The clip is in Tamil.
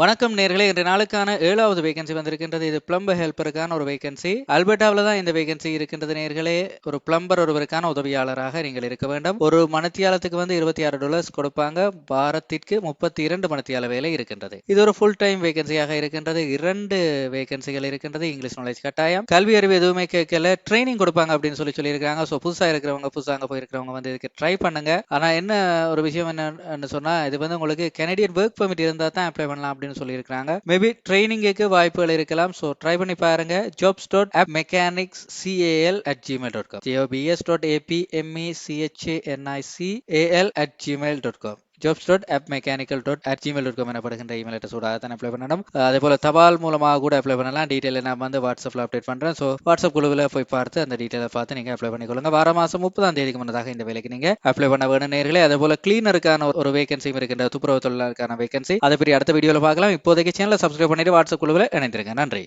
வணக்கம் நேர்களே இன்று நாளுக்கான ஏழாவது வேகன்சி வந்திருக்கின்றது. இது பிளம்பர் ஹெல்ப்பருக்கான ஒரு வேகன்சி அல்பர்டாவில் தான் இந்த வேகன்சி இருக்கின்றது நேர்களே. ஒரு பிளம்பர் ஒருவருக்கான உதவியாளராக நீங்கள் இருக்க வேண்டும். ஒரு மணத்தியாலத்துக்கு வந்து இருபத்தி ஆறு டாலர்ஸ் கொடுப்பாங்க. வாரத்திற்கு முப்பத்தி இரண்டு மணத்தியால வேலை இருக்கின்றது. இது ஒரு ஃபுல் டைம் வேகன்சியாக இருக்கின்றது. இரண்டு வேகன்சிகள் இருக்கின்றது. இங்கிலீஷ் நாலேஜ் கட்டாயம். கல்வி அறிவு எதுவுமே கேட்கல. ட்ரைனிங் கொடுப்பாங்க அப்படின்னு சொல்லி சொல்லியிருக்காங்க. ஸோ புதுசாக இருக்கிறவங்க புதுசாக போயிருக்கிறவங்க வந்து இதுக்கு ட்ரை பண்ணுங்க. ஆனால் என்ன ஒரு விஷயம் என்னன்னு சொன்னால் இது வந்து உங்களுக்கு கெனடியன் ஒர்க் பெர்மிட் இருந்தால் தான் அப்ளை பண்ணலாம் அப்படின்னு சொல்லியிருக்காங்க மேபி ட்ரைனிங்குக்கு வாய்ப்புகள் இருக்கலாம். ஸோ ட்ரை பண்ணி பாருங்க. Jobs dot AP mechanics CAL at Gmail dot com GOPS dot APME CHANIC AL at Gmail dot com jobs dot AP mechanical dot at Gmail dot com எனப்படுகின்ற இமெயில் அட்ரஸோட தான் அப்ளை பண்ணணும். அதே போல் தபால் மூலமாக கூட அப்ளை பண்ணலாம். டீட்டெயில் நான் வந்து வாட்ஸ்அப்பில் அப்டேட் பண்ணுறேன் ஸோ வாட்ஸ்அப் குழுவில் போய் பார்த்து அந்த டீட்டெயிலை பார்த்து நீங்கள் அப்ளை பண்ணிக்கொள்ளுங்க. வார மாதம் முப்பதாம் தேதிக்கு முன்னதாக இந்த வேலைக்கு நீங்கள் அப்ளை பண்ண வேணும் நேர்களே. அதே போல் கிளீனருக்கான ஒரு வேகன்சியும் இருக்கின்ற துப்புரவு தொழிலாளருக்கான வேகன்சி அதை பற்றி அடுத்த வீடியோவில் பார்க்கலாம். இப்போதைக்கு சேனலை சப்ஸ்கிரைப் பண்ணிட்டு வாட்ஸ்அப் குழுவில் இணைந்திருக்கேன் நன்றி.